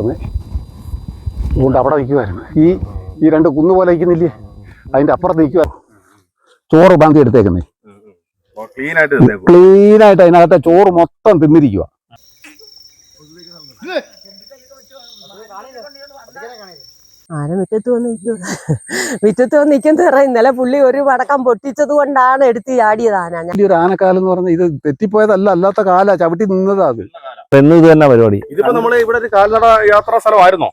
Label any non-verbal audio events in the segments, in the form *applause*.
കിടക്കുന്നേ അതുകൊണ്ട് അവിടെ നിൽക്കുമായിരുന്നു ഈ ഈ രണ്ട് കുന്നു പോലെ നിൽക്കുന്നില്ലേ? അതിന്റെ അപ്പുറത്ത് നിൽക്കുക ചോറ് ബാന്തി എടുത്തേക്കുന്നേ. ക്ലീനായിട്ട് തന്നേക്കും ക്ലീൻ ആയിട്ട് അതിനകത്തെ ചോറ് മൊത്തം തിന്നിരിക്കുക ആന മുറ്റത്ത് വന്ന് നിൽക്കും മുറ്റത്ത് വന്ന് നിൽക്കും പറ ഇന്നലെ പുള്ളി ഒരു പടക്കം പൊട്ടിച്ചത് കൊണ്ടാണ് എടുത്ത് ചാടിയത് ആന ആനക്കാലം എന്ന് പറഞ്ഞാൽ ഇത് തെറ്റിപ്പോയതല്ല അല്ലാത്ത കാല ചവിട്ടി നിന്നതാ അത്. എന്ന് ഇത് തന്നെ പരിപാടി. ഇതിപ്പോ നമ്മൾ ഇവിടെ ഒരു കാൽനട യാത്രാ സ്ഥലമായിരുന്നോ?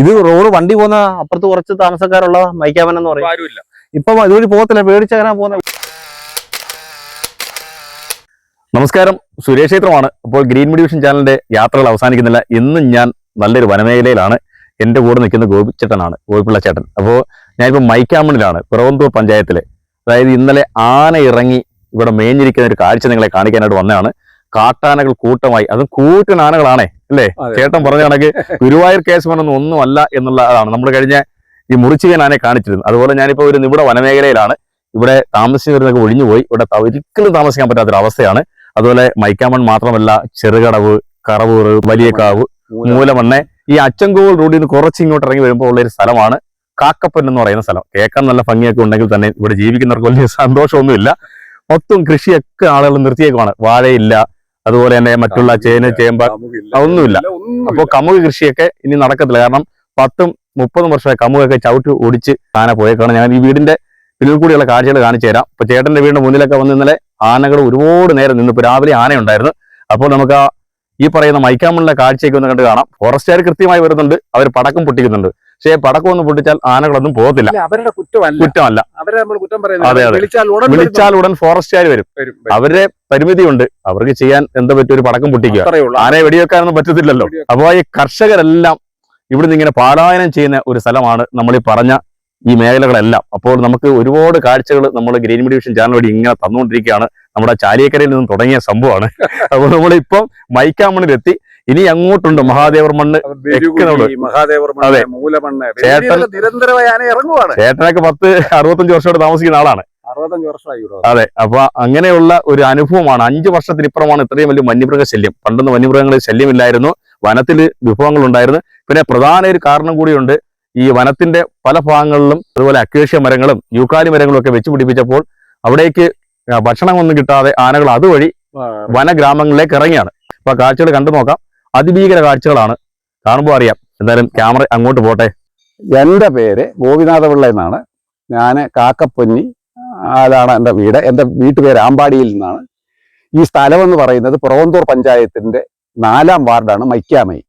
ഇത് റോഡ് വണ്ടി പോകുന്ന അപ്പുറത്ത് കുറച്ച് താമസക്കാരുള്ള മൈക്കാമൻ എന്ന് പറയും. ആരുമില്ല. ഇപ്പൊ ഇതുവഴി പോകത്തില്ല പേടിച്ചങ്ങനെ പോകുന്ന നമസ്കാരം. സുരേഷ് ക്ഷേത്രമാണ്. അപ്പോൾ ഗ്രീൻ മെഡിവിഷൻ ചാനലിന്റെ യാത്രകൾ അവസാനിക്കുന്നില്ല. ഇന്നും ഞാൻ നല്ലൊരു വനമേഖലയിലാണ്. എന്റെ കൂടെ നിൽക്കുന്ന ഗോപിച്ചേട്ടനാണ് ഗോപിപ്പിള്ള ചേട്ടൻ. അപ്പോൾ ഞാനിപ്പോൾ മൈക്കാമണിലാണ് പിറവന്തൂർ പഞ്ചായത്തിലെ. അതായത് ഇന്നലെ ആന ഇറങ്ങി ഇവിടെ മേഞ്ഞിരിക്കുന്ന ഒരു കാഴ്ച നിങ്ങളെ കാണിക്കാനായിട്ട് വന്നതാണ്. കാട്ടാനകൾ കൂട്ടമായി. അതും കൂറ്റൻ ആനകളാണേ അല്ലേ. ചേട്ടൻ പറഞ്ഞ കണക്ക് ഗുരുവായൂർ കേശവനൊന്നും ഒന്നുമല്ല അല്ല എന്നുള്ളതാണ് നമ്മൾ കഴിഞ്ഞ ഈ മുറിച്ചുകൻ ആനയെ കാണിച്ചിരുന്നു. അതുപോലെ ഞാനിപ്പോ ഒരു നിബിഡ വനമേഖലയിലാണ്. ഇവിടെ താമസിക്കുന്നവരൊക്കെ ഒഴിഞ്ഞുപോയി. ഇവിടെ ഒരിക്കലും താമസിക്കാൻ പറ്റാത്തൊരു അവസ്ഥയാണ്. അതുപോലെ മൈക്കാമൺ മാത്രമല്ല ചെറുകടവ് കറവൂർ വലിയക്കാവ് മൂലമണ്ണെ. ഈ അച്ചൻകോവിൽ റോഡിൽ നിന്ന് കുറച്ച് ഇങ്ങോട്ട് ഇറങ്ങി വരുമ്പോൾ ഉള്ള ഒരു സ്ഥലമാണ് കാക്കപ്പൻ എന്ന് പറയുന്ന സ്ഥലം. കേൾക്കാൻ നല്ല ഭംഗിയൊക്കെ ഉണ്ടെങ്കിൽ തന്നെ ഇവിടെ ജീവിക്കുന്നവർക്ക് വലിയ സന്തോഷമൊന്നുമില്ല. മൊത്തം കൃഷിയൊക്കെ ആളുകൾ നിർത്തിയേക്കുവാണ്. വാഴയില്ല അതുപോലെ തന്നെ മറ്റുള്ള ചേന ചേമ്പ് ഒന്നുമില്ല. അപ്പോൾ കമുക് കൃഷിയൊക്കെ ഇനി നടക്കത്തില്ല. കാരണം പത്തും മുപ്പതും വർഷമായി കമുകൊക്കെ ചവിട്ടി ഓടിച്ച് ആന പോയേക്കാണ്. ഞാൻ ഈ വീടിന്റെ പിന്നിൽ കൂടിയുള്ള കാഴ്ചകൾ കാണിച്ചു തരാം. ഇപ്പൊ ചേട്ടന്റെ വീടിന്റെ മുന്നിലൊക്കെ വന്ന് ഇന്നലെ ആനകൾ ഒരുപാട് നേരം നിന്ന്. ഇപ്പൊ രാവിലെ ആനയുണ്ടായിരുന്നു. അപ്പോൾ നമുക്ക് ആ ഈ പറയുന്ന മൈക്കാമണിലെ കാഴ്ചയൊക്കെ ഒന്ന് കണ്ട് കാണാം. ഫോറസ്റ്റുകാർ കൃത്യമായി വരുന്നുണ്ട്. അവർ പടക്കം പൊട്ടിക്കുന്നുണ്ട്. പക്ഷേ പടക്കം ഒന്ന് പൊട്ടിച്ചാൽ ആനകളൊന്നും പോകത്തില്ല. അവരുടെ കുറ്റമല്ല. കുറ്റമല്ല. അവരെ നമ്മൾ കുറ്റം അതെ, പറയുന്നത് അതെ. വിളിച്ചാൽ ഉടൻ ഫോറസ്റ്റുകാർ വരും. വരും, വരും. അവരുടെ പരിമിതിയുണ്ട്. അവർക്ക് ചെയ്യാൻ എന്താ പറ്റും? ഒരു പടക്കം പൊട്ടിക്കുക. ആനയെ വെടിവെക്കാനൊന്നും പറ്റത്തില്ലല്ലോ. അപ്പോൾ ഈ കർഷകരെല്ലാം ഇവിടുന്ന് ഇങ്ങനെ പാലായനം ചെയ്യുന്ന ഒരു സ്ഥലമാണ് നമ്മൾ ഈ പറഞ്ഞ ഈ മേഖലകളെല്ലാം. അപ്പോൾ നമുക്ക് ഒരുപാട് കാഴ്ചകൾ നമ്മൾ ഗ്രീൻ ഡിവിഷൻ ചാനൽ വഴി ഇങ്ങനെ തന്നുകൊണ്ടിരിക്കുകയാണ്. നമ്മുടെ ചാലിയക്കരയിൽ നിന്നും തുടങ്ങിയ സംഭവമാണ്. അപ്പോൾ നമ്മളിപ്പം മൈക്കാമണിലെത്തി ഇനി അങ്ങോട്ടുണ്ട് മഹാദേവർ മണ്ണ്. മഹാദേവർ മണ്ണ്, അതെ. മൂലമണ്ണ് ചേട്ടൻ- വലിയ നിരന്തരമായി ഇറങ്ങുവാണ്. ചേട്ടനൊക്കെ പത്ത് അറുപത്തഞ്ച് വർഷമായിട്ട് താമസിക്കുന്ന ആളാണ്. അതെ. അപ്പൊ അങ്ങനെയുള്ള ഒരു അനുഭവമാണ്. അഞ്ചു വർഷത്തിനിപ്പുറമാണ് ഇത്രയും വലിയ വന്യമൃഗ ശല്യം. പണ്ടൊന്നും വന്യമൃഗങ്ങളിൽ ശല്യമില്ലായിരുന്നു. വനത്തിൽ വിഭവങ്ങൾ ഉണ്ടായിരുന്നു. പിന്നെ പ്രധാന ഒരു കാരണം കൂടിയുണ്ട്. ഈ വനത്തിന്റെ പല ഭാഗങ്ങളിലും അതുപോലെ അക്വേഷ്യ മരങ്ങളും യൂക്കാലി മരങ്ങളും ഒക്കെ വെച്ചുപിടിപ്പിച്ചപ്പോൾ അവിടേക്ക് ആ, ഭക്ഷണമൊന്നും കിട്ടാതെ ആനകൾ അതുവഴി വനഗ്രാമങ്ങളിലേക്ക് ഇറങ്ങിയാണ്. അപ്പൊ കാഴ്ചകൾ കണ്ടു നോക്കാം. അതിഭീകര കാഴ്ചകളാണ്. കാണുമ്പോൾ അറിയാം. എന്തായാലും ക്യാമറ അങ്ങോട്ട് പോട്ടെ. എന്റെ പേര് ഗോപിനാഥപിള്ള എന്നാണ്. ഞാൻ കാക്കപ്പൊന്നി ആലാണ് എന്റെ വീട്. എന്റെ വീട്ടുപേര് ആമ്പാടിയിൽ നിന്നാണ്. ഈ സ്ഥലം എന്ന് പറയുന്നത് പുറവന്തൂർ പഞ്ചായത്തിന്റെ നാലാം വാർഡാണ് മൈക്കാമൈ.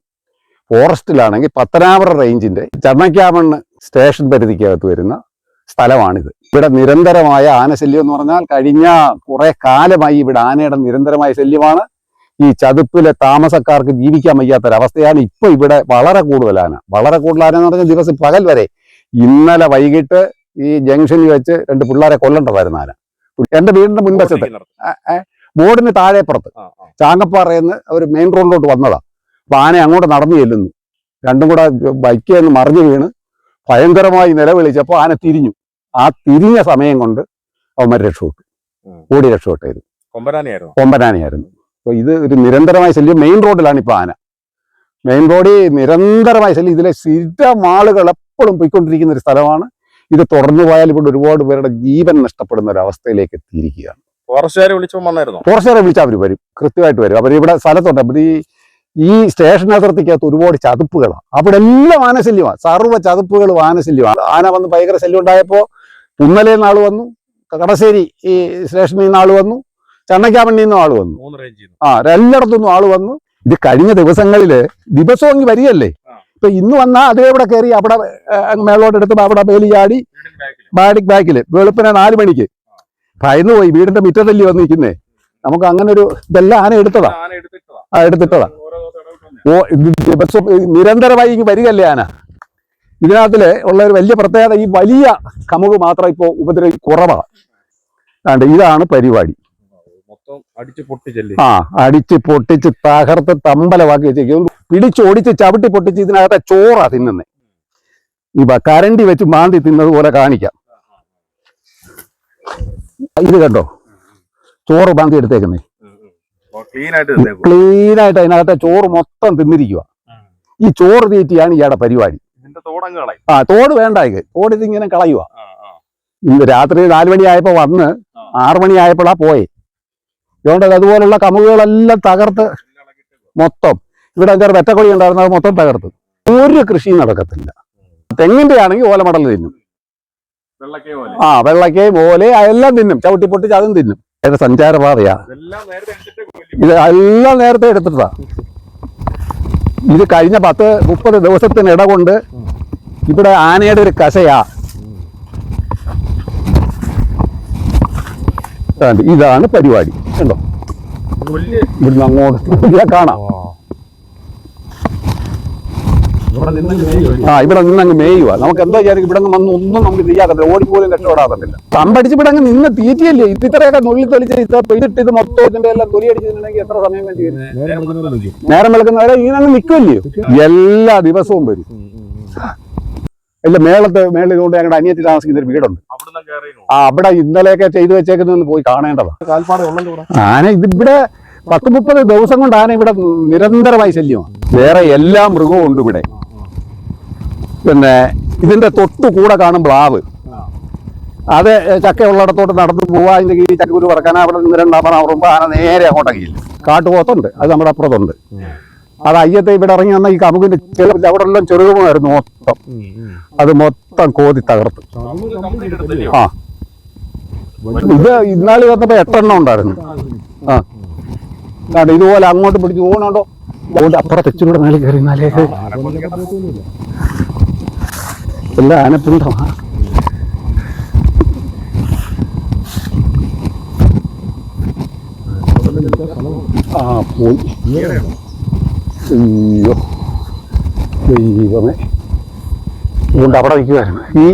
ഫോറസ്റ്റിലാണെങ്കിൽ പത്തനാപുരം റേഞ്ചിന്റെ ചർമ്മയ്ക്കാമണ്ണ് സ്റ്റേഷൻ പരിധിക്കകത്ത് വരുന്ന സ്ഥലമാണിത്. ഇവിടെ നിരന്തരമായ ആനശല്യം എന്ന് പറഞ്ഞാൽ കഴിഞ്ഞ കുറെ കാലമായി ഇവിടെ ആനയുടെ നിരന്തരമായ ശല്യമാണ്. ഈ ചതുപ്പിലെ താമസക്കാർക്ക് ജീവിക്കാൻ വയ്യാത്തൊരവസ്ഥയാണ് ഇപ്പൊ ഇവിടെ വളരെ കൂടുതൽ ആന. വളരെ കൂടുതൽ ആന എന്ന് പറഞ്ഞാൽ ദിവസം പകൽ വരെ ഇന്നലെ വൈകിട്ട് ഈ ജംഗ്ഷനിൽ വെച്ച് രണ്ട് പിള്ളേരെ കൊല്ലണ്ടതായിരുന്നു ആന. എന്റെ വീടിന്റെ മുൻവശത്ത്. ബോർഡിന് താഴെപ്പുറത്ത്. ചാങ്ങപ്പാറയെന്ന് ഒരു മെയിൻ റോഡിലോട്ട് വന്നതാ. അപ്പൊ ആന അങ്ങോട്ട് നടന്നു ചെല്ലുന്നു. രണ്ടും കൂടെ ബൈക്കിൽ നിന്ന് മറിഞ്ഞു വീണ്. ഭയങ്കരമായി നിലവിളിച്ചപ്പോൾ ആന തിരിഞ്ഞു. ആ തിരിഞ്ഞ സമയം കൊണ്ട് അവന്മാർ രക്ഷപ്പെട്ടു. ഓടി രക്ഷപ്പെട്ടായിരുന്നു കൊമ്പനാനിയായിരുന്നു? കൊമ്പനാനയായിരുന്നു. അപ്പൊ ഇത് ഒരു നിരന്തരമായ ശല്യം. മെയിൻ റോഡിലാണ് ഇപ്പൊ ആന. മെയിൻ റോഡിൽ നിരന്തരമായ ശല്യം. ഇതിലെ സ്ഥിരം മാളുകൾ എപ്പോഴും പോയിക്കൊണ്ടിരിക്കുന്ന ഒരു സ്ഥലമാണ്. ഇത് തുറന്നു പോയാൽ ഇവിടെ ഒരുപാട് പേരുടെ ജീവൻ നഷ്ടപ്പെടുന്ന ഒരു അവസ്ഥയിലേക്ക് എത്തിയിരിക്കുകയാണ്. ഫോറസ്റ്റുകാരെ വിളിച്ചപ്പോൾ വന്നായിരുന്നു? ഫോറസ്റ്റുകാരെ വിളിച്ചാൽ അവർ വരും. കൃത്യമായിട്ട് വരും. അവർ ഇവിടെ സ്ഥലത്തുണ്ട്. അവർ ഈ ഈ സ്റ്റേഷൻ അതിർത്തിക്കകത്ത് ഒരുപാട് ചതുപ്പുകളാണ്. അവിടെ എല്ലാം ആനശല്യമാണ്. സർവ ചതുപ്പുകളും ആനശല്യമാണ്. ആന വന്ന് ഭയങ്കര ശല്യം ഉണ്ടായപ്പോൾ പുന്നലയിൽ നാൾ വന്നു. കടശ്ശേരി ഈ സ്റ്റേഷനിൽ നിന്ന് ആൾ വന്നു. ചണ്ണക്കാമണ്ണിൽ നിന്നും ആൾ വന്നു. ആ എല്ലായിടത്തുനിന്നും ആൾ വന്നു. ഇത് കഴിഞ്ഞ ദിവസങ്ങളിൽ ദിവസവും അങ്ങ് വരികയല്ലേ? ഇപ്പൊ ഇന്ന് വന്നാൽ അതേ ഇവിടെ കയറി അവിടെ മേളോട്ട് എടുത്ത് അവിടെ മേലി ചാടി ബാഡിക് ബാക്കിൽ വെളുപ്പിനെ നാല് മണിക്ക്. ഭയന്ന് പോയി. വീടിന്റെ മുറ്റത്തല്ലി വന്ന് നിൽക്കുന്നേ നമുക്ക് അങ്ങനെ ഒരു ഇതെല്ലാം ആന എടുത്തതാ. ആ എടുത്തിട്ടതാ. ഓ ദിവസം നിരന്തരമായി ഇങ്ങ് വരികയല്ലേ ആന? ഇതിനകത്തിൽ ഉള്ള ഒരു വലിയ പ്രത്യേകത ഈ വലിയ കമുക് മാത്രം ഇപ്പോ ഉപദ്രവി കുറവാണ് ആണ്ട് ഇതാണ് പരിപാടി. ആ അടിച്ച് പൊട്ടിച്ച് തകർത്ത് തമ്പലമാക്കി വെച്ചേക്കും. പിടിച്ചോടിച്ച് ചവിട്ടി പൊട്ടിച്ച് ഇതിനകത്തെ ചോറാ തിന്നുന്നത് ഇവ കരണ്ടി വെച്ച് മാന്തി തിന്നത് പോലെ കാണിക്കാം. ഇത് കണ്ടോ? ചോറ് മാന്തി എടുത്തേക്കുന്നേ. ക്ലീനായിട്ട് അതിനകത്തെ ചോറ് മൊത്തം തിന്നിരിക്കുക ഈ ചോറ് തീറ്റിയാണ് ഇയാളുടെ പരിപാടി. ആ തോട് വേണ്ട ഇത്. തോട് ഇതിങ്ങനെ കളയുക രാത്രി നാല് മണിയായപ്പോ വന്ന്. ആറു മണിയായപ്പോഴാ പോയെ. അതുകൊണ്ട് അതുപോലുള്ള കമുകുകളെല്ലാം തകർത്ത് മൊത്തം. ഇവിടെ എന്താ വെറ്റക്കൊടി ഉണ്ടായിരുന്നത് അത് മൊത്തം തകർത്ത്. ഒരു കൃഷിയും നടക്കത്തില്ല. തെങ്ങിന്റെ ആണെങ്കിൽ ഓലമടൽ തിന്നും. ആ വെള്ളക്കയും ഓല എല്ലാം തിന്നും. ചവിട്ടി പൊട്ടിച്ച് അതും തിന്നും. ഇത് സഞ്ചാരപാതയാ? ഇതെല്ലാം നേരത്തെ എടുത്തിട്ടാ. ഇത് കഴിഞ്ഞ പത്ത് മുപ്പത് ദിവസത്തിനിട കൊണ്ട് ഇവിടെ ആനയുടെ ഒരു കശയാ. ഇതാണ് പരിപാടി. കണ്ടോ? ഇവിടുന്ന് അങ്ങോട്ട് *laughs* കാണാം. ആ ഇവിടെ നിന്ന് അങ്ങ് മേയുക നമുക്ക് എന്താ വിചാരിക്കും ഇവിടെ നിന്ന് വന്ന് ഒന്നും നമുക്ക് ചെയ്യാറില്ല ഓടിപ്പോലും രക്ഷപ്പെടാറില്ല തമ്പടിച്ച് ഇവിടെ അങ്ങ് നിന്ന് തീറ്റിയല്ലേ? ഇത് ഇത്രയൊക്കെ നുള്ളി തൊലിച്ച് ഇത് പെയ്തിട്ട് ഇത് മൊത്തം ഇതിന്റെ എല്ലാം തൊലി അടിച്ചിട്ടുണ്ടെങ്കിൽ എത്ര സമയം വേണ്ടി വരും? നേരം വിളക്കുന്നവരെ ഇങ്ങനെ അങ്ങ് നിൽക്കുമല്ലയോ എല്ലാ ദിവസവും വരും. ഇല്ല മേളത്തെ മേളിൽ കൊണ്ട് ഞങ്ങളുടെ അനിയത്തി താമസിക്കുന്ന ഒരു വീടുണ്ട്. അവിടുന്ന് ആ അവിടെ ഇന്നലെയൊക്കെ ചെയ്തു വെച്ചേക്കുന്നൊന്ന് പോയി കാണേണ്ടതാണ് കാൽപ്പാട് ഇത് ഇവിടെ. ആന ഇതിവിടെ പത്ത് മുപ്പത് ദിവസം കൊണ്ട് ആന ഇവിടെ നിരന്തരമായി ശല്യമാണ് വേറെ എല്ലാ മൃഗവും ഉണ്ട് ഇവിടെ. പിന്നെ ഇതിന്റെ തൊട്ടു കൂടെ കാണും പ്ലാവ് അത് ചക്കയുള്ളിടത്തോട്ട് നടന്നു പോവാ അതിന്റെ കീഴിൽ ചക്കക്കുരു പറക്കാൻ അവിടെ നിന്ന് രണ്ടാമത് മണിയാകുമ്പോ ആന നേരെ അങ്ങോട്ടേക്ക് ഇല്ല കാട്ടുപോത്തുണ്ട് അത് നമ്മുടെ അപ്പുറത്തുണ്ട്. അത് അയ്യത്തെ ഇവിടെ ഇറങ്ങി വന്ന ഈ കമുകിന്റെ ചില അവിടെ എല്ലാം ചെറുകുമായിരുന്നു മൊത്തം. അത് മൊത്തം കോതി തകർത്ത്. ആ. ഇത് ഇന്നാളി വന്നപ്പോ എട്ടെണ്ണം ഉണ്ടായിരുന്നു. ആ. കണ്ടോ ഇതുപോലെ അങ്ങോട്ട് പിടിച്ച് ഊണുണ്ടോ? അതുകൊണ്ട് അപ്പുറത്ത് ഇച്ചിരൂടെ മേലെ കയറി നാലേ എല്ലാ ആനപ്പിണ്ടമാ. ആ പോയി. അയ്യോ. ദൈവമേ. അതുകൊണ്ട് അവിടെ നിൽക്കുമായിരുന്നു ഈ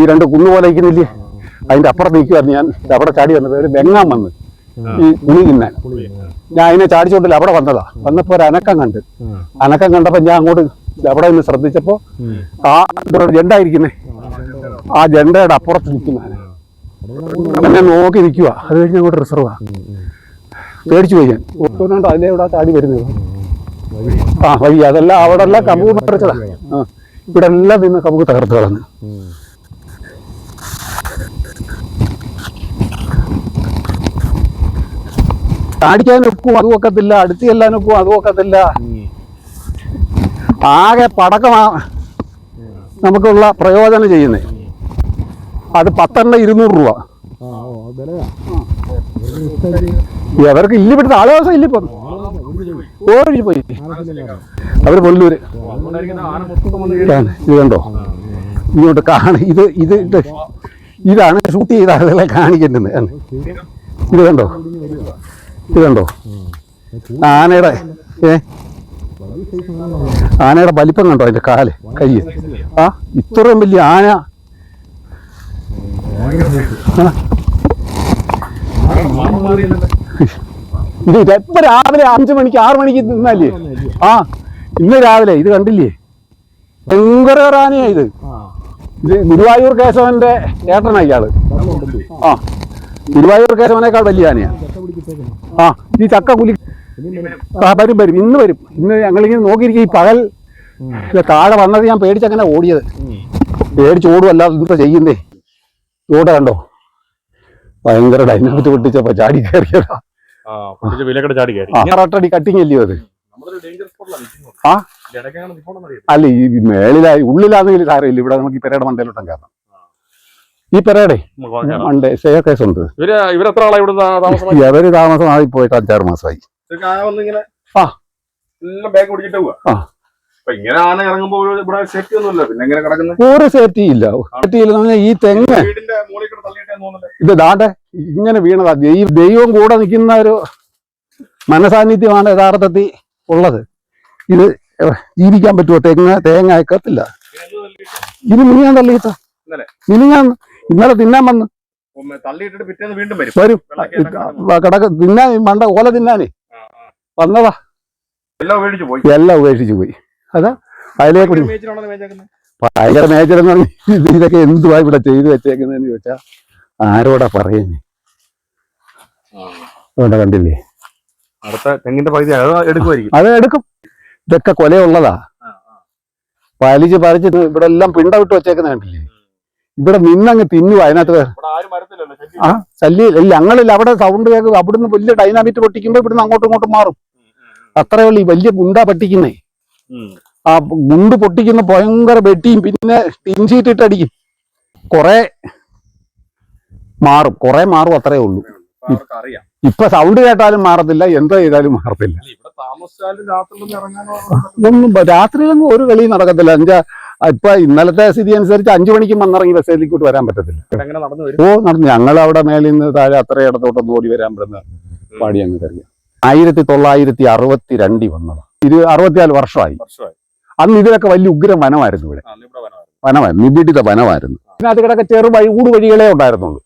ഈ രണ്ട് കുന്നു പോലെ നിൽക്കുന്നില്ലേ? അതിന്റെ അപ്പുറത്ത് നിൽക്കുമായിരുന്നു ഞാൻ. അവിടെ ചാടി വന്നത് ഒരു വെങ്ങാൻ വന്ന്. ഈ കുണി തിന്നാൻ ഞാൻ അതിനെ ചാടിച്ചോണ്ടില്ല അവിടെ വന്നതാ. വന്നപ്പോ ഒരു അനക്കം കണ്ട്. അനക്കം കണ്ടപ്പോ ഞാൻ അങ്ങോട്ട് അവിടെ നിന്ന് ശ്രദ്ധിച്ചപ്പോ ആ ജെണ്ടായിരിക്കുന്നേ. ഇരിക്കുന്നേ ആ ജെണ്ടയുടെ അപ്പുറത്ത് നിൽക്കുന്ന എന്നെ നോക്കി നിൽക്കുക അത് കഴിഞ്ഞ് അങ്ങോട്ട് റിസർവാ. പേടിച്ചു പോയി ഞാൻ. ഒത്തുകൊണ്ട് അതിലെ ഇവിടെ ചാടി വരുന്നത്. ആ വഴി. അതെല്ലാം അവിടെ എല്ലാം കമ്പ് പറിച്ചതാ ആ. ഇവിടെ എല്ലാം നിന്ന് കമ്പ് തകർത്ത് കളഞ്ഞു. ചാടിക്കാൻ ഒക്കും അതും ഒക്കത്തില്ല. അടുത്ത് ചെല്ലാൻ ഒക്കും അതും ഒക്കത്തില്ല. ആകെ പടക്കമാ നമുക്കുള്ള പ്രയോജനം ചെയ്യുന്നത് അത് പത്തെണ്ണ ഇരുന്നൂറ് രൂപ. അവർക്ക് ഇല്ല ഇവിടുത്തെ ആളെ ദിവസം ഇല്ല ഇപ്പം. ഓടി പോയി. അവർ പൊല്ലൂര്. ഇത് കണ്ടോ? ഇങ്ങോട്ട് കാണ ഇത് ഇത് ഇത് ഇതാണ് ഷൂട്ട് ചെയ്ത ആളുകളെ കാണിക്കുന്നത്. ഇത് കണ്ടോ? ഇത് കണ്ടോ? ആനയുടെ ഏ? ആനയുടെ വലിപ്പം കണ്ടോ അതിന്റെ കാൽ കൈ ആ ഇത്രയും വലിയ ആന. ഇത് എപ്പോ രാവിലെ അഞ്ചു മണിക്ക് ആറു മണിക്ക് നിന്നല്ലേ? ആ ഇന്ന് രാവിലെ ഇത് കണ്ടില്ലേ? ഭയങ്കര ആനയാ ഇത്. ഇത് ഗുരുവായൂർ കേശവന്റെ ഏട്ടനാ ആ ഗുരുവായൂർ കേശവനേക്കാൾ വലിയ ആനയാ. ആ ഈ ചക്ക കുലി ആ വരും വരും. ഇന്ന് വരും. ഇന്ന് ഞങ്ങളിങ്ങനെ നോക്കിയിരിക്കും ഈ പകൽ. താഴെ വന്നത് ഞാൻ പേടിച്ചങ്ങനെ ഓടിയത്. പേടിച്ച് അല്ലാതെ എന്താ ചെയ്യുന്നേ. ഇവിടെ കണ്ടോ? ഭയങ്കര ഡൈനാമിറ്റ് പൊട്ടിച്ചപ്പോ ചാടി കയറിയതാ. ആ പൊട്ടിച്ച് വിലക്കട ചാടി കയറി. ആ ആറട്ടടി കട്ടിങ് അല്ലയോ അത്? ആ? അല്ല ഈ മേളിലായി ഉള്ളിലാണെങ്കിൽ സാരമില്ല ഇവിടെ നമുക്ക് ഈ പെരയുടെ മണ്ടയിലോട്ടം കയറാം ഈ പെരയുടെ മണ്ടേ സ്റ്റേ കേസ് ഉണ്ട് ഇവർ ഇവരെത്ര ആളാ ഇവിടെ താമസം അവർ താമസമായി പോയിട്ട് അഞ്ചാറ് മാസമായി. ആ. ഒരു സേഫ്റ്റി ഇല്ല. സേഫ്റ്റി ഇല്ല. പറഞ്ഞാൽ ഈ തെങ്ങ്. ഇത് ദാണ്ടെ ഇങ്ങനെ വീണതാ. ഈ ദൈവം കൂടെ നിൽക്കുന്ന ഒരു മനസാന്നിധ്യമാണ് യഥാർത്ഥത്തിൽ ഉള്ളത്. ഇത് ജീവിക്കാൻ പറ്റുമോ തെങ്ങ് തേങ്ങ അയക്കത്തില്ല. ഇത് മിനിയാൻ തള്ളിയിട്ട. ഇന്നലെ? ഇന്നലെ തിന്നാൻ വന്ന് വരും. കിടക്ക തിന്നാൻ മണ്ട ഓല തിന്നാനേ. വന്നതാ. എല്ലാം മേടിച്ചു പോയി. എല്ലാം ഉപേക്ഷിച്ചു പോയി. അതാ അതിലേക്ക് ഭയങ്കര മേജർ എന്ന് പറഞ്ഞാൽ ഇതൊക്കെ എന്തുവാ ഇവിടെ ചെയ്തു വെച്ചേക്കുന്നതെന്ന് ചോദിച്ചാ ആരോടാ പറയുന്നേ? അതുകൊണ്ട് കണ്ടില്ലേ? അടുത്ത തെങ്ങിന്റെ പകുതി അത് എടുക്കുമായിരിക്കും. അത് എടുക്കും. ഇതൊക്കെ കൊലയുള്ളതാ. പലിച്ച്. പറിച്ചിട്ട് ഇവിടെ എല്ലാം പിണ്ട വിട്ട് വെച്ചേക്കുന്ന കണ്ടില്ലേ? ഇവിടെ നിന്നങ്ങ് തിന്നു അതിനകത്ത്. ആ ശല്യം ഇല്ല ഞങ്ങളില്ല അവിടെ സൗണ്ട് കേൾക്കും അവിടുന്ന് വലിയ ഡൈനാമിറ്റ് പൊട്ടിക്കുമ്പോ ഇവിടുന്ന് അങ്ങോട്ടും ഇങ്ങോട്ടും മാറും. അത്രേ ഉള്ളൂ ഈ വലിയ ഗുണ്ട പൊട്ടിക്കുന്നേ. ആ ഗുണ്ട് പൊട്ടിക്കുന്ന ഭയങ്കര വെട്ടിയും പിന്നെ ടിൻഷീറ്റ് ഇട്ട് അടിക്കും കുറെ മാറും കുറെ മാറും അത്രേ ഉള്ളൂ. ഇപ്പൊ സൗണ്ട് കേട്ടാലും മാറത്തില്ല എന്താ ചെയ്താലും മാറത്തില്ല. ഒന്നും രാത്രിയിലൊന്നും ഒരു കളി നടക്കത്തില്ല. അഞ്ചാ ഇപ്പൊ ഇന്നലത്തെ സ്ഥിതി അനുസരിച്ച് അഞ്ചു മണിക്ക് വന്നിറങ്ങി ബസ്സിലേക്കോട്ട് വരാൻ പറ്റത്തില്ല. ഓ നടന്നു. ഞങ്ങൾ അവിടെ മേളിൽ നിന്ന് താഴെ അത്ര ഇടത്തോട്ടൊന്നും ഓടി വരാൻ പറ്റുന്ന പാടി അങ്ങ് കറിയാം ആയിരത്തി തൊള്ളായിരത്തി അറുപത്തി രണ്ടിൽ വന്നതാണ് ഇത് അറുപത്തിനാല് വർഷമായി. അന്ന് ഇതിലൊക്കെ വലിയ ഉഗ്രം വനമായിരുന്നു ഇവിടെ വനമായിരുന്നു. നിബിഡിത വനമായിരുന്നു. ഇതിനകത്ത് കിടക്കെ ചെറു വഴി ഊട് വഴികളെ ഉണ്ടായിരുന്നുള്ളൂ.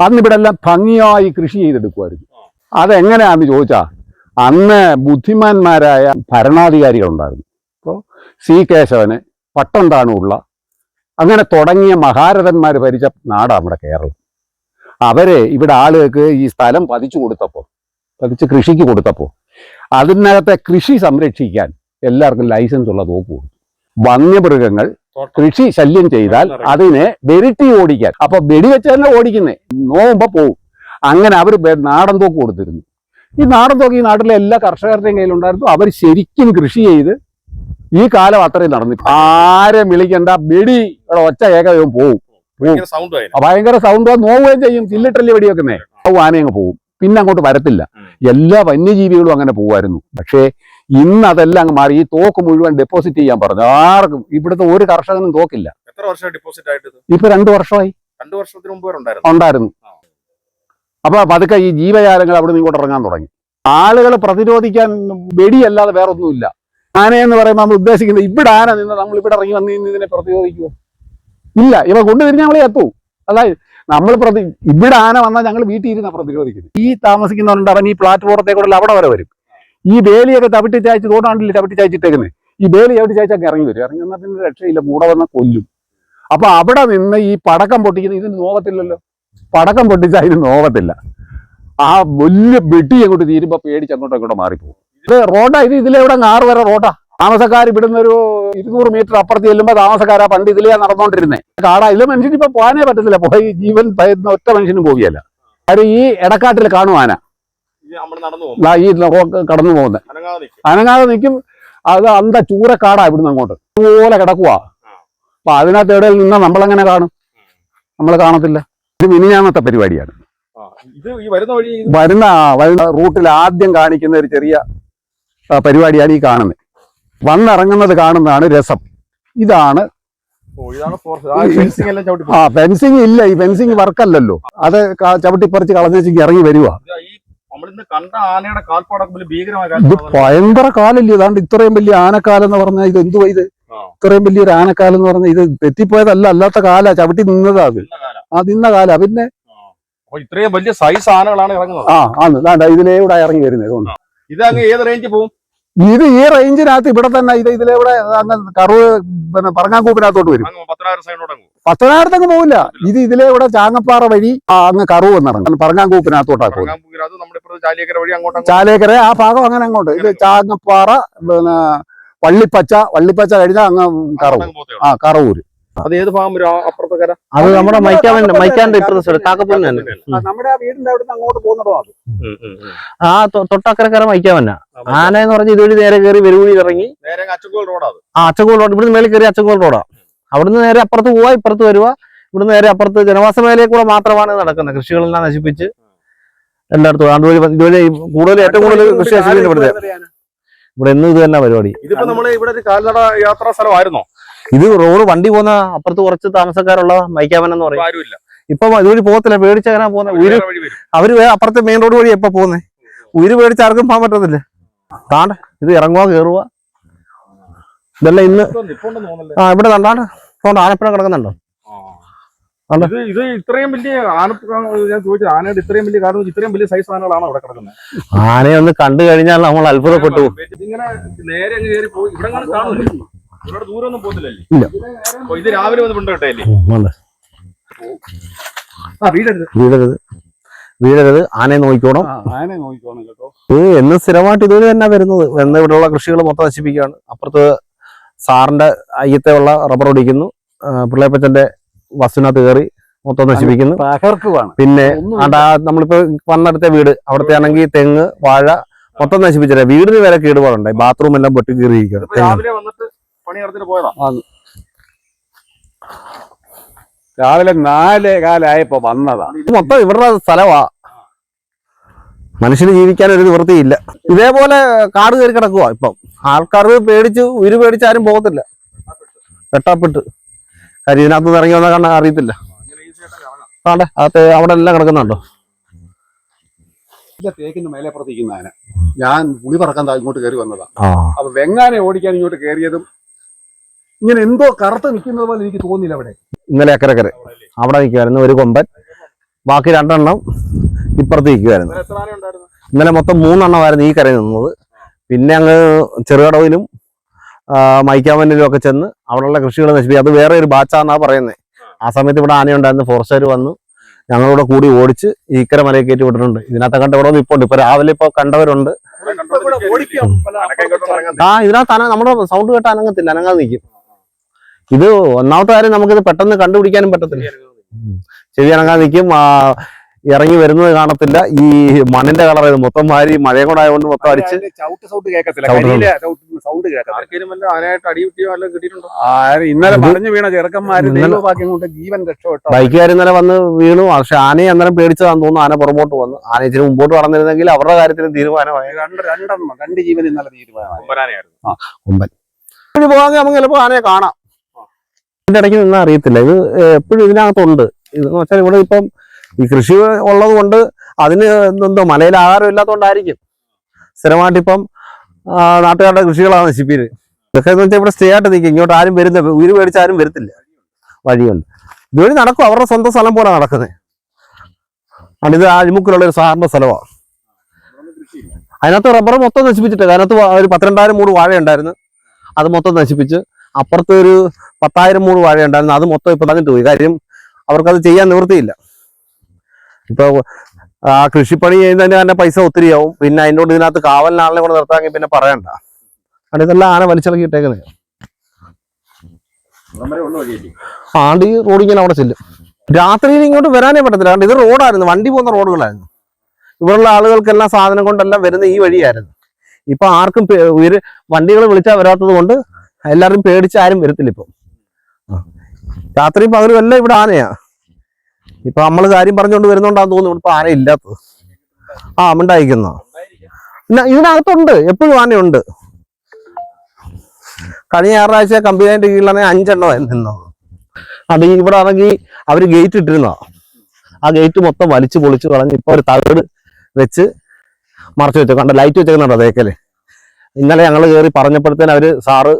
അന്ന് ഇവിടെ എല്ലാം ഭംഗിയായി കൃഷി ചെയ്തെടുക്കുമായിരുന്നു. അതെങ്ങനെയാന്ന് ചോദിച്ചാ അന്ന് ബുദ്ധിമാന്മാരായ ഭരണാധികാരികൾ ഉണ്ടായിരുന്നു ഇപ്പോൾ സി കേശവന് പട്ടം താണുള്ള അങ്ങനെ തുടങ്ങിയ മഹാരഥന്മാർ ഭരിച്ച നാടാണ് നമ്മുടെ കേരളം. അവരെ ഇവിടെ ആളുകൾക്ക് ഈ സ്ഥലം പതിച്ചു കൊടുത്തപ്പോൾ പതിച്ച് കൃഷിക്ക് കൊടുത്തപ്പോൾ അതിനകത്തെ കൃഷി സംരക്ഷിക്കാൻ എല്ലാവർക്കും ലൈസൻസ് ഉള്ള തോക്ക് കൊടുത്തു. വന്യമൃഗങ്ങൾ. കൃഷി ശല്യം ചെയ്താൽ അതിനെ വെരിട്ടി ഓടിക്കാൻ. അപ്പൊ വെടിവെച്ച് തന്നെ ഓടിക്കുന്നേ. നോവുമ്പോ പോവും. അങ്ങനെ അവർ നാടൻ തോക്ക് കൊടുത്തിരുന്നു. ഈ നാടൻ തോക്ക് ഈ നാട്ടിലെ എല്ലാ കർഷകരുടെയും കയ്യിലുണ്ടായിരുന്നു. അവർ ശരിക്കും കൃഷി ചെയ്ത് ഈ കാലം അത്രയും നടന്നു ആരെ വിളിക്കണ്ട. വെടി ഒച്ച ഏകദൈവം പോവും. ഭയങ്കര സൗണ്ട് നോവുകയും ചെയ്യും. ചില്ലിട്ടല്ലേ വെടിവെക്കുന്നേ? അത് ആനയങ്ങ് പോവും. പിന്നെ അങ്ങോട്ട് വരത്തില്ല. എല്ലാ വന്യജീവികളും അങ്ങനെ പോവായിരുന്നു പക്ഷേ ഇന്ന് അതെല്ലാം അങ്ങ് മാറി. ഈ തോക്ക് മുഴുവൻ ഡെപ്പോസിറ്റ് ചെയ്യാൻ പറഞ്ഞു. ആർക്കും ഇവിടുത്തെ ഒരു കർഷകനും തോക്കില്ല. എത്ര വർഷം ഡെപ്പോസിറ്റ് ആയിട്ട്? ഇപ്പൊ രണ്ടു വർഷമായി. രണ്ടു വർഷത്തിന് മുമ്പ് ഉണ്ടായിരുന്നു. അപ്പൊ പതുക്കെ ഈ ജീവജാലങ്ങൾ അവിടെ നിന്ന് ഇങ്ങോട്ട് ഇറങ്ങാൻ തുടങ്ങി. ആളുകൾ പ്രതിരോധിക്കാൻ വെടിയല്ലാതെ വേറെ ഒന്നുമില്ല ആനയെന്ന് പറയുമ്പോൾ നമ്മൾ ഉദ്ദേശിക്കുന്നത് ഇവിടെ ആന നിന്ന് നമ്മൾ ഇവിടെ ഇറങ്ങി വന്ന് ഇതിനെ പ്രതിരോധിക്കുമോ ഇല്ല. ഇവ കൊണ്ടുതിരിഞ്ഞ് നമ്മളെ എത്തൂ. അതായത് നമ്മൾ പ്രതി ഇവിടെ ആന വന്നാൽ ഞങ്ങൾ വീട്ടിൽ ഇരുന്ന ഈ താമസിക്കുന്നവരുണ്ട്. അവൻ ഈ പ്ലാറ്റ്ഫോറത്തേക്കൂടെ അവിടെ വരെ വരും. ഈ വേലിയൊക്കെ തവിട്ടി ചായച്ച് തോടാണ്ടില്ല തവിട്ടി ചായച്ചിട്ടേക്കുന്നത് ഈ വേലി എവിടെ ചായച്ചൊക്കെ ഇറങ്ങി വരും. ഇറങ്ങി വന്നാൽ പിന്നെ രക്ഷയില്ല. കൂടെ വന്ന കൊല്ലും. അപ്പൊ അവിടെ നിന്ന് ഈ പടക്കം പൊട്ടിക്കുന്ന ഇതിന് നോവത്തില്ലല്ലോ. പടക്കം പൊട്ടിച്ചാൽ ഇതിന് നോവത്തില്ല. ആ വലിയ വെട്ടി അങ്ങോട്ട് തീരുമ്പോ പേടിച്ച് അങ്ങോട്ടും ഇങ്ങോട്ടും മാറിപ്പോകും. ഇത് റോഡാ ഇത് ഇതിലെ ഇവിടെ ആറ് വരെ റോഡാ. താമസക്കാർ ഇവിടുന്ന് ഒരു ഇരുന്നൂറ് മീറ്റർ അപ്പുറത്ത് ചെല്ലുമ്പോൾ താമസക്കാരാ പണ്ട് ഇതിലെയാ നടന്നുകൊണ്ടിരുന്നേ കാടാ ഇതിലെ മനുഷ്യന് ഇപ്പൊ പോകാനേ പറ്റത്തില്ല. പോയി ജീവൻ പയുന്ന ഒറ്റ മനുഷ്യനും പോവുകയല്ല. കാര്യം ഈ ഇടക്കാട്ടിൽ കാണും ആന. ഈ കടന്നു പോകുന്നത് അനങ്ങാതെ നിൽക്കും അത് അന്ത ചൂരക്കാടാ ഇവിടുന്ന് അങ്ങോട്ട്. ഇതുപോലെ കിടക്കുവാ. അപ്പൊ അതിനകത്ത് നിന്ന് നിന്നാ നമ്മളെങ്ങനെ കാണും? നമ്മൾ കാണത്തില്ല. ഇത് മിനിഞ്ഞാന്നത്തെ പരിപാടിയാണ്. വരുന്ന വരുന്ന റൂട്ടിൽ ആദ്യം കാണിക്കുന്ന ഒരു ചെറിയ പരിപാടിയാണ് ഈ കാണുന്നത്. വന്നിറങ്ങുന്നത് കാണുന്നതാണ് രസം. ഇതാണ് ആ ഫെൻസിങ് ഇല്ല. ഈ ഫെൻസിങ് വർക്കല്ലല്ലോ അത് ചവിട്ടിപ്പറിച്ച് കളഞ്ഞേക്ക് ഇറങ്ങി വരുക. ഇത്. ഭയങ്കര കാലല്ലേ? ഇതാണ്ട് ഇത്രയും വലിയ ആനക്കാലം എന്ന് പറഞ്ഞാൽ ഇത് എന്തുവാ ഇത്? ഇത്രയും വലിയൊരു ആനക്കാലം എന്ന് പറഞ്ഞാൽ ഇത് തെറ്റിപ്പോയതല്ല അല്ലാത്ത കാല. ചവിട്ടി നിന്നതാ അത്. ആ നിന്ന കാല. പിന്നെ ഇത്രയും വലിയ സൈസ് ആനകളാണ് ഇറങ്ങുന്നത്. ആ ആണ്. ഇതിലേ ഇറങ്ങി വരുന്നത്. ഇതങ്ങ് ഇത് അങ്ങ് ഏത് റേഞ്ച് പോകും ഇത് ഈ റേഞ്ചിനകത്ത് ഇവിടെ തന്നെ ഇത് ഇതിലെ ഇവിടെ അങ്ങ് കറുവ് പിന്നെ പറങ്ങാക്കൂപ്പിനകത്തോട്ട് വരും. പത്തനായിരത്തങ്ങ് പോവില്ല. ഇത് ഇതിലെ ഇവിടെ ചാങ്ങപ്പാറ വഴി അങ്ങ് കറുവ് എന്നിറങ്ങും പറങ്ങാക്കൂപ്പിനകത്തോട്ടാക്കും ചാലേക്കര ആ ഭാഗം അങ്ങനെ അങ്ങോട്ട്. ഇത് ചാങ്ങപ്പാറ പിന്നെ വള്ളിപ്പച്ച വള്ളിപ്പച്ച കഴിഞ്ഞാൽ അങ്ങ് കറവ്. ആ കറവൂര് അത് ഏത് ഭാഗം വരും? ആ അപ്പുറത്തെ കര അത് നമ്മുടെ മൈക്കാവന്റെ മൈക്കാന്റെ ഇപ്പുറത്തെ സൈഡ് കാക്കപ്പുറം തന്നെ. നമ്മുടെ ആ വീടിന്റെ അവിടുന്ന് അങ്ങോട്ട് പോകുന്നതോ അത് ആ തൊട്ടക്കരക്കര മൈക്കാവന്ന ആന എന്ന് പറഞ്ഞ് ഇതുവഴി നേരെ കയറി വെരുവഴി ഇറങ്ങി. നേരെ അച്ചക്കോൾ റോഡാണ് റോഡാ ആ അച്ചക്കോൾ റോഡ് ഇവിടുന്ന് മേലെ കയറി അച്ചക്കോൾ റോഡാ അവിടുന്ന് നേരെ അപ്പുറത്ത് പോവാ ഇപ്പുറത്ത് വരുക ഇവിടുന്ന് നേരെ അപ്പുറത്ത് ജനവാസ മേഖലയിൽ കൂടെ മാത്രമാണ് നടക്കുന്നത്. കൃഷികളെല്ലാം നശിപ്പിച്ച് എല്ലായിടത്തും. അതുവഴി ഇതുവഴി കൂടുതൽ ഏറ്റവും കൂടുതൽ കൃഷി നശിപ്പിക്കുന്നത് ഇവിടുത്തെ ഇവിടെ ഇന്നും ഇത് തന്നെ പരിപാടി. ഇതിപ്പോ നമ്മൾ ഇവിടെ ഒരു കാൽനട യാത്രാ സ്ഥലമായിരുന്നോ? ഇത് റോഡ് വണ്ടി പോകുന്ന അപ്പുറത്ത് കുറച്ച് താമസക്കാരുള്ള മൈക്കാവൻ എന്ന് പറയും ഇപ്പൊ ഇതുവഴി പോകത്തില്ല പേടിച്ചങ്ങനെ പോകുന്ന. ഉയര് അവർ അപ്പുറത്തെ മെയിൻ റോഡ് വഴി എപ്പോ പോകുന്നേ? ഉയര് പേടിച്ച് ആർക്കും പോകാൻ പറ്റത്തില്ല. താണ്ട ഇത് ഇറങ്ങുക കേറുക ഇതെല്ലാം ഇന്ന് ആ ഇവിടെ തണ്ടാണ്ട് തോണ്ട. ആനപ്പഴം കിടക്കുന്നുണ്ടോ? ആനയൊന്ന് ഇത് ഇത് ഇത്രയും വലിയ ആന ഞാൻ ചോദിച്ചത് ആനയുടെ ഇത്രയും വലിയ കാരണം ഇത്രയും വലിയ സൈസ് ആനകളാണ് അവിടെ കിടക്കുന്നത് ആനയെ ഒന്ന് കണ്ടു കഴിഞ്ഞാൽ നമ്മൾ അത്ഭുതപ്പെട്ടു. ഇങ്ങനെ നേരെ പോയി. ഇവിടെ കാണുന്നില്ല ഇവിടെ ദൂരം ഒന്നും പോകുന്നില്ലല്ലേ ഇല്ല. ഇത് രാവിലെ വന്ന് പിണ്ട കിട്ടല്ലേ ഉണ്ട്. ആ വീഴരുത് ആനയെ നോക്കിക്കോണം. ആനെ നോക്കിക്കോണം കേട്ടോ. ഇത് എന്ന് സ്ഥിരമായിട്ട് ഇതുവരെ തന്നെ വരുന്നത്. എന്ന് ഇവിടെയുള്ള കൃഷികൾ മൊത്തം നശിപ്പിക്കുകയാണ്. അപ്പുറത്ത് സാറിന്റെ അയ്യത്തെ ഉള്ള റബ്ബർ ഒടിക്കുന്നു. പിള്ളേപ്പച്ചന്റെ വസ്തുവിനകത്ത് കയറി മൊത്തം നശിപ്പിക്കുന്നു. പിന്നെ നമ്മളിപ്പോ വന്നെടുത്ത വീട്. അവിടുത്തെ ആണെങ്കിൽ തെങ്ങ് വാഴ മൊത്തം നശിപ്പിച്ചില്ല വീടിന് വരെ കേടുപാടുണ്ടായി ബാത്റൂം എല്ലാം പൊട്ടി കീറിയിരിക്കുകയാണ്. പണി നടത്തിട്ട് പോയതാ. രാവിലെ നാലേ കാലായപ്പോ വന്നതാ. മൊത്തം ഇവരുടെ സ്ഥലമാ മനുഷ്യന് ജീവിക്കാൻ ഒരു നിവൃത്തിയില്ല. ഇതേപോലെ കാട് കയറി കിടക്കുക ഇപ്പം. ആൾക്കാർ പേടിച്ച് ഉരു പേടിച്ച് ആരും പോകത്തില്ല. വെട്ടാപ്പെട്ട്. കാര്യം ഇതിനകത്ത് ഇറങ്ങി വന്നാൽ കണ്ണ അറിയത്തില്ല. ആണ്ടെ അകത്ത് അവിടെ എല്ലാം കിടക്കുന്നുണ്ടോ? തേക്കിന് മേലെ പ്രവർത്തിക്കുന്ന ആന. ഞാൻ പുളി പറക്കാൻ ഇങ്ങോട്ട് കയറി വന്നതാ. അപ്പൊ വെങ്ങാനെ ഓടിക്കാൻ ഇങ്ങോട്ട് കയറിയതും ഇങ്ങനെ എന്തോ കറുത്ത് നിൽക്കുന്നത് പോലെ എനിക്ക് തോന്നിയില്ല അവിടെ. ഇന്നലെ അക്കരക്കര. അവിടെ നിൽക്കുമായിരുന്നു ഒരു കൊമ്പൻ. ബാക്കി രണ്ടെണ്ണം ഇപ്പുറത്ത് നിൽക്കുമായിരുന്നു ഇന്നലെ മൊത്തം മൂന്നെണ്ണമായിരുന്നു ഈ കരയിൽ നിന്നത്. പിന്നെ അങ്ങ് ചെറുകടവിലും മൈക്കാമനിലും മൈക്കാമന്നിലും ഒക്കെ ചെന്ന് അവിടെയുള്ള കൃഷികൾ നശിപ്പിക്കും അത് വേറെ ഒരു ബാച്ചാന്നാ പറയുന്നത് ആ സമയത്ത് ഇവിടെ ആനയുണ്ടായിരുന്നു. ഫോറസ്റ്റുകാർ വന്നു. ഞങ്ങളിവിടെ കൂടി ഓടിച്ച് ഈക്കര മലയിൽ കയറ്റി വിട്ടിട്ടുണ്ട്. ഇതിനകത്ത് കണ്ട ഇവിടെ നിൽപ്പുണ്ട്. ഇപ്പൊ രാവിലെ ഇപ്പൊ കണ്ടവരുണ്ട്. ആ ഇതിനകത്ത് നമ്മുടെ സൗണ്ട് കേട്ട് അനങ്ങത്തില്ല. അനങ്ങാതെ നിൽക്കും. ഇത് ഒന്നാമത്തെ കാര്യം നമുക്കിത് പെട്ടെന്ന് കണ്ടുപിടിക്കാനും പറ്റത്തില്ല. ചെവി ഇറങ്ങാൻ നിൽക്കും. ഇറങ്ങി വരുന്നത് കാണത്തില്ല. ഈ മണ്ണിന്റെ കളർ ഇത് മൊത്തം മാറി മഴയും കൂടെ ആയതുകൊണ്ട് മൊത്തം അടിച്ച് ഇന്നലെ പറഞ്ഞു വീണ ചെറുക്കന്മാര് ജീവൻ ബൈക്കുകാർ ഇന്നലെ വന്ന് വീണു. പക്ഷെ ആനയെ അന്നേരം പേടിച്ചതാന്ന് തോന്നുന്നു. ആന പുറമോട്ട് വന്നു. ആന ഇച്ചിരി മുമ്പോട്ട് കടന്നിരുന്നെങ്കിൽ അവരുടെ കാര്യത്തിന് തീരുമാനമായി. രണ്ട് രണ്ടെണ്ണം രണ്ട് ജീവൻ ഇന്നലെ തീരുമാനമായി. ഒമ്പൻ പോകാമെങ്കിൽ നമുക്ക് ചിലപ്പോൾ ആനയെ കാണാം. ഇതിന്റെ ഇടയ്ക്ക് നിന്നാൽ അറിയത്തില്ല. ഇത് എപ്പോഴും ഇതിനകത്തുണ്ട്. ഇതെന്ന് വെച്ചാൽ ഇവിടെ ഇപ്പം ഈ കൃഷി ഉള്ളത് കൊണ്ട് അതിന് എന്തോ മലയിൽ ആഹാരം ഇല്ലാത്തതുകൊണ്ടായിരിക്കും സ്ഥിരമായിട്ട് ഇപ്പം നാട്ടുകാരുടെ കൃഷികളാണ് നശിപ്പിയത് ഇതൊക്കെ എന്ന് വെച്ചാൽ ഇവിടെ സ്റ്റേ ആയിട്ട് നിൽക്കും ഇങ്ങോട്ട് ആരും വരുന്ന ഉയര് മേടിച്ച് ആരും വരത്തില്ല. വഴിയുണ്ട്. ഇതുവഴി നടക്കും. അവരുടെ സ്വന്തം സ്ഥലം പോലെ നടക്കുന്നത് ആണ് ഇത് അഴിമുക്കിലുള്ള ഒരു സാറിന്റെ സ്ഥലമാണ്. അതിനകത്ത് റബ്ബർ മൊത്തം നശിപ്പിച്ചിട്ട് അതിനകത്ത് ഒരു പന്ത്രണ്ടായിരം മൂട് വാഴ ഉണ്ടായിരുന്നു അത് മൊത്തം നശിപ്പിച്ച് അപ്പുറത്ത് ഒരു പത്തായിരം മൂന്ന് വാഴ ഉണ്ടായിരുന്നു. അത് മൊത്തം ഇപ്പൊ തന്നിട്ട് പോയി. കാര്യം അവർക്കത് ചെയ്യാൻ നിവൃത്തിയില്ല. ഇപ്പൊ ആ കൃഷിപ്പണി ചെയ്യുന്നതിന് തന്നെ പൈസ ഒത്തിരിയാവും. പിന്നെ അതിനോട് ഇതിനകത്ത് കാവലിനാളിനെ കൂടെ നിർത്താമെങ്കിൽ പിന്നെ പറയണ്ട. അവിടെ ഇതെല്ലാം ആന വലിച്ചിറക്കി ഇട്ടേക്കുന്നത് ആണ്ട് ഈ റോഡ് ഇങ്ങനെ അവിടെ ചെല്ലും. രാത്രിയിൽ ഇങ്ങോട്ട് വരാനേ പറ്റത്തില്ല. കാരണം ഇത് റോഡായിരുന്നു. വണ്ടി പോകുന്ന റോഡുകളായിരുന്നു. ഇവിടെയുള്ള ആളുകൾക്കെല്ലാം സാധനം കൊണ്ടെല്ലാം വരുന്ന ഈ വഴിയായിരുന്നു. ഇപ്പൊ ആർക്കും വണ്ടികൾ വിളിച്ചാൽ വരാത്തത് കൊണ്ട് എല്ലാവരും പേടിച്ച് ആരും വരത്തില്ല ഇപ്പം. രാത്രി പകലും എല്ലാം ഇവിടെ ആനയാ. ഇപ്പൊ നമ്മൾ കാര്യം പറഞ്ഞുകൊണ്ട് വരുന്നോണ്ടാന്ന് തോന്നുന്നു ഇവിടെ ഇപ്പൊ ആന ഇല്ലാത്തത് ആ മിണ്ടായിക്കുന്ന ഇതിനകത്തുണ്ട്. എപ്പോഴും ആനയുണ്ട്. കഴിഞ്ഞ ഞായറാഴ്ച കമ്പനിയുടെ കീഴിലാണ് അഞ്ചെണ്ണം നിന്നത് അത് ഇവിടെ ആണെങ്കിൽ അവർ ഗേറ്റ് ഇട്ടിരുന്ന? ആ ഗേറ്റ് മൊത്തം വലിച്ചു പൊളിച്ചു കളഞ്ഞ് ഇപ്പൊ ഒരു തകട് വെച്ച് മറച്ചു വെച്ചു കണ്ട ലൈറ്റ് വെച്ചേക്കുന്നുണ്ടോ തേക്കൽ? ഇന്നലെ ഞങ്ങൾ കയറി പറഞ്ഞപ്പോഴത്തേന് അവർ സാറ്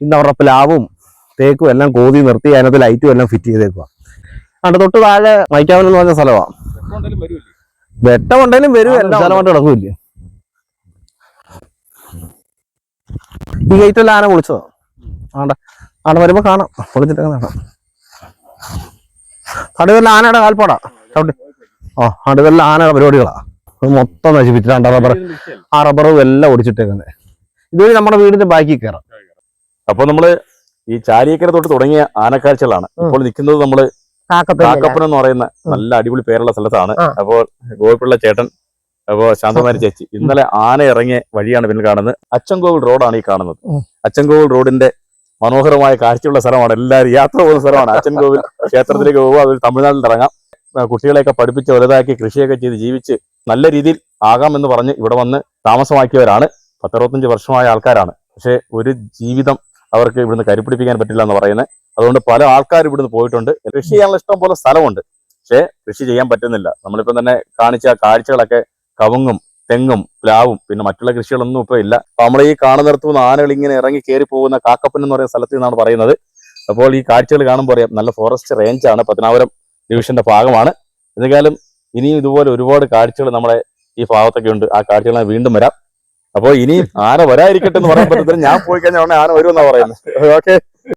ഇന്ന് അവരുടെ പ്ലാവും തേക്കും എല്ലാം കോതി നിർത്തി അതിനകത്ത് ലൈറ്റും എല്ലാം ഫിറ്റ് ചെയ്തേക്കുക അവിടെ തൊട്ട് താഴെ മൈക്കാവൻ എന്ന് പറഞ്ഞ സ്ഥലമാണ് വെട്ടമുണ്ടെങ്കിലും വരുമല്ലേ വെട്ടം ഉണ്ടെങ്കിലും വരും എല്ലാം സ്ഥലമായിട്ട് കിടക്കൂല്ലേ? ഈ ഗേറ്റ് എല്ലാം ആന വിളിച്ചതോ ആണ്ട ആണ്ട വരുമ്പോ കാണാം. പൊളിച്ചിട്ടൊക്കെ കാണാം. അടുത്തെല്ലാം ആനയുടെ കാൽപ്പാടാ. ചവിട്ടി. ഓ അടുത്തെല്ലാം ആനയുടെ പരിപാടികളാ. അത് മൊത്തം നശിപ്പിച്ചിട്ടാണ് റബ്ബർ ആ റബ്ബറും എല്ലാം ഒടിച്ചിട്ടേക്കുന്നത് ഇതുവഴി നമ്മുടെ വീടിന്റെ ബാക്കി കയറാം. അപ്പൊ നമ്മൾ ഈ ചാലിയക്കര തൊട്ട് തുടങ്ങിയ ആനക്കാഴ്ചകളാണ്. ഇപ്പോൾ നിൽക്കുന്നത് നമ്മൾ കാക്കപ്പൻ എന്ന് പറയുന്ന നല്ല അടിപൊളി പേരുള്ള സ്ഥലത്താണ്. അപ്പോ അപ്പോൾ ഗോപിള്ള ചേട്ടൻ അപ്പോ ശാന്തമാരി ചേച്ചി ഇന്നലെ ആന ഇറങ്ങിയ വഴിയാണ് പിന്നിൽ കാണുന്നത്. അച്ചൻകോവിൽ റോഡാണ് ഈ കാണുന്നത്. അച്ചൻകോവിൽ റോഡിന്റെ മനോഹരമായ കാഴ്ചയുള്ള സ്ഥലമാണ്. എല്ലാവരും യാത്ര പോകുന്ന സ്ഥലമാണ്. അച്ചൻകോവിൽ ക്ഷേത്രത്തിലേക്ക് പോകുക അത് തമിഴ്നാട്ടിൽ ഇറങ്ങാം. കുട്ടികളെയൊക്കെ പഠിപ്പിച്ച് വലുതാക്കി കൃഷിയൊക്കെ ചെയ്ത് ജീവിച്ച് നല്ല രീതിയിൽ ആകാമെന്ന് പറഞ്ഞ് ഇവിടെ വന്ന് താമസമാക്കിയവരാണ്. പത്തറുപത്തഞ്ച് വർഷമായ ആൾക്കാരാണ്. പക്ഷെ ഒരു ജീവിതം അവർക്ക് ഇവിടുന്ന് കരിപ്പിടിപ്പിക്കാൻ പറ്റില്ല എന്ന് പറയുന്നത്. അതുകൊണ്ട് പല ആൾക്കാരും ഇവിടുന്ന് പോയിട്ടുണ്ട്. കൃഷി ചെയ്യാനുള്ള ഇഷ്ടം പോലെ സ്ഥലമുണ്ട്. പക്ഷേ കൃഷി ചെയ്യാൻ പറ്റുന്നില്ല. നമ്മളിപ്പം തന്നെ കാണിച്ച കാഴ്ചകളൊക്കെ കവുങ്ങും തെങ്ങും പ്ലാവും പിന്നെ മറ്റുള്ള കൃഷികളൊന്നും ഇപ്പൊ ഇല്ല. അപ്പോൾ നമ്മൾ ഈ കാണുന്നിടത്തു നിന്ന് ആനകൾ ഇങ്ങനെ ഇറങ്ങി കയറി പോകുന്ന കാക്കപ്പൻ എന്ന് പറയുന്ന സ്ഥലത്ത് നിന്നാണ് പറയുന്നത്. അപ്പോൾ ഈ കാഴ്ചകൾ കാണുമ്പോൾ അറിയാം നല്ല ഫോറസ്റ്റ് റേഞ്ചാണ് പത്തനാപുരം ഡിവിഷന്റെ ഭാഗമാണ്. എന്തായാലും ഇനിയും ഇതുപോലെ ഒരുപാട് കാഴ്ചകൾ നമ്മുടെ ഈ ഭാഗത്തൊക്കെ ഉണ്ട്. ആ കാഴ്ചകൾ വീണ്ടും വരാം. അപ്പോൾ ഇനി ആന വരായിരിക്കട്ടെ എന്ന് പറയാൻ പറ്റത്തില്ല. ഞാൻ പോയി കഴിഞ്ഞാൽ ഉടനെ ആന വരുമെന്നാ പറയുന്നത് ഓക്കെ